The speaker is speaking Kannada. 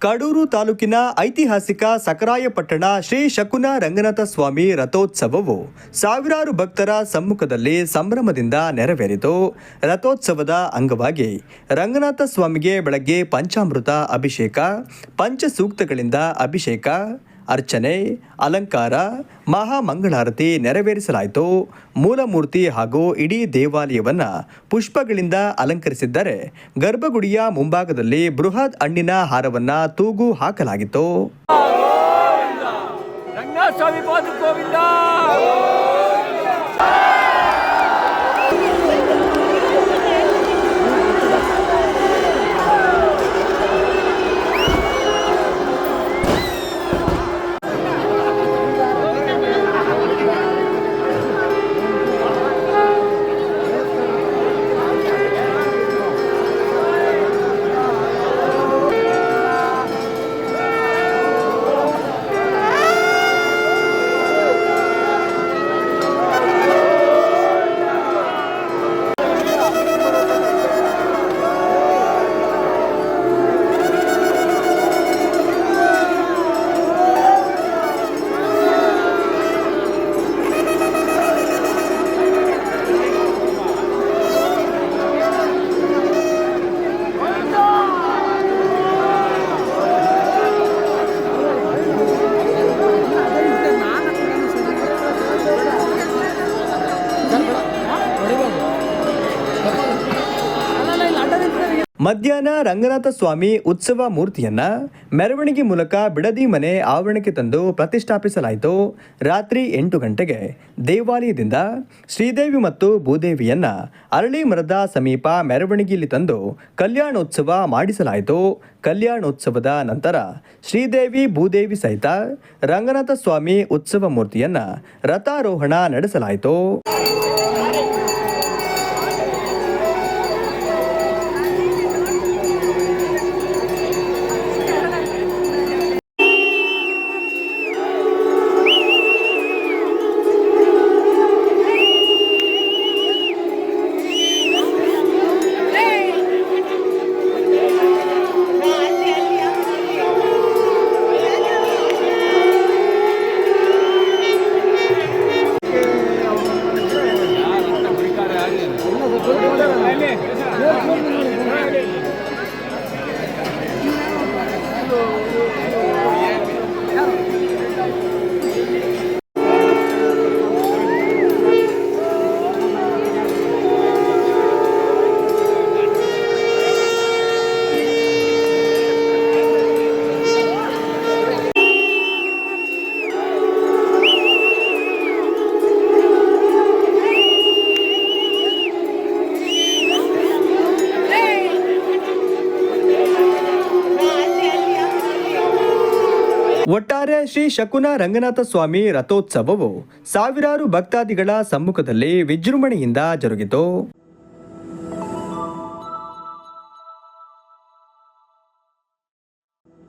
ಕಡೂರು ತಾಲೂಕಿನ ಐತಿಹಾಸಿಕ ಸಕರಾಯಪಟ್ಟಣ ಶ್ರೀ ಶಕುನ ರಂಗನಾಥ ಸ್ವಾಮಿ ರಥೋತ್ಸವವು ಸಾವಿರಾರು ಭಕ್ತರ ಸಮ್ಮುಖದಲ್ಲಿ ಸಂಭ್ರಮದಿಂದ ನೆರವೇರಿತು. ರಥೋತ್ಸವದ ಅಂಗವಾಗಿ ರಂಗನಾಥ ಸ್ವಾಮಿಗೆ ಬೆಳಗ್ಗೆ ಪಂಚಾಮೃತ ಅಭಿಷೇಕ, ಪಂಚಸೂಕ್ತಗಳಿಂದ ಅಭಿಷೇಕ ಅರ್ಚನೆ, ಅಲಂಕಾರ, ಮಹಾಮಂಗಳಾರತಿ ನೆರವೇರಿಸಲಾಯಿತು. ಮೂಲಮೂರ್ತಿ ಹಾಗೂ ಇಡೀ ದೇವಾಲಯವನ್ನು ಪುಷ್ಪಗಳಿಂದ ಅಲಂಕರಿಸಿದ್ದರೆ ಗರ್ಭಗುಡಿಯ ಮುಂಭಾಗದಲ್ಲಿ ಬೃಹತ್ ಹಣ್ಣಿನ ಹಾರವನ್ನು ತೂಗು ಹಾಕಲಾಗಿತ್ತು. ಮಧ್ಯಾಹ್ನ ರಂಗನಾಥ ಸ್ವಾಮಿ ಉತ್ಸವ ಮೂರ್ತಿಯನ್ನ ಮೆರವಣಿಗೆ ಮೂಲಕ ಬಿಡದಿ ಮನೆ ಆವರಣಕ್ಕೆ ತಂದು ಪ್ರತಿಷ್ಠಾಪಿಸಲಾಯಿತು. ರಾತ್ರಿ ಎಂಟು ಗಂಟೆಗೆ ದೇವಾಲಯದಿಂದ ಶ್ರೀದೇವಿ ಮತ್ತು ಭೂದೇವಿಯನ್ನ ಅರಳಿ ಮರದ ಸಮೀಪ ಮೆರವಣಿಗೆಯಲ್ಲಿ ತಂದು ಕಲ್ಯಾಣೋತ್ಸವ ಮಾಡಿಸಲಾಯಿತು. ಕಲ್ಯಾಣೋತ್ಸವದ ನಂತರ ಶ್ರೀದೇವಿ, ಭೂದೇವಿ ಸಹಿತ ರಂಗನಾಥ ಸ್ವಾಮಿ ಉತ್ಸವ ಮೂರ್ತಿಯನ್ನ ರಥಾರೋಹಣ ನಡೆಸಲಾಯಿತು. ಒಟ್ಟಾರೆ ಶ್ರೀ ಶಕುನ ರಂಗನಾಥ ಸ್ವಾಮಿ ರಥೋತ್ಸವವು ಸಾವಿರಾರು ಭಕ್ತಾದಿಗಳ ಸಮ್ಮುಖದಲ್ಲಿ ವಿಜೃಂಭಣೆಯಿಂದ ಜರುಗಿತು.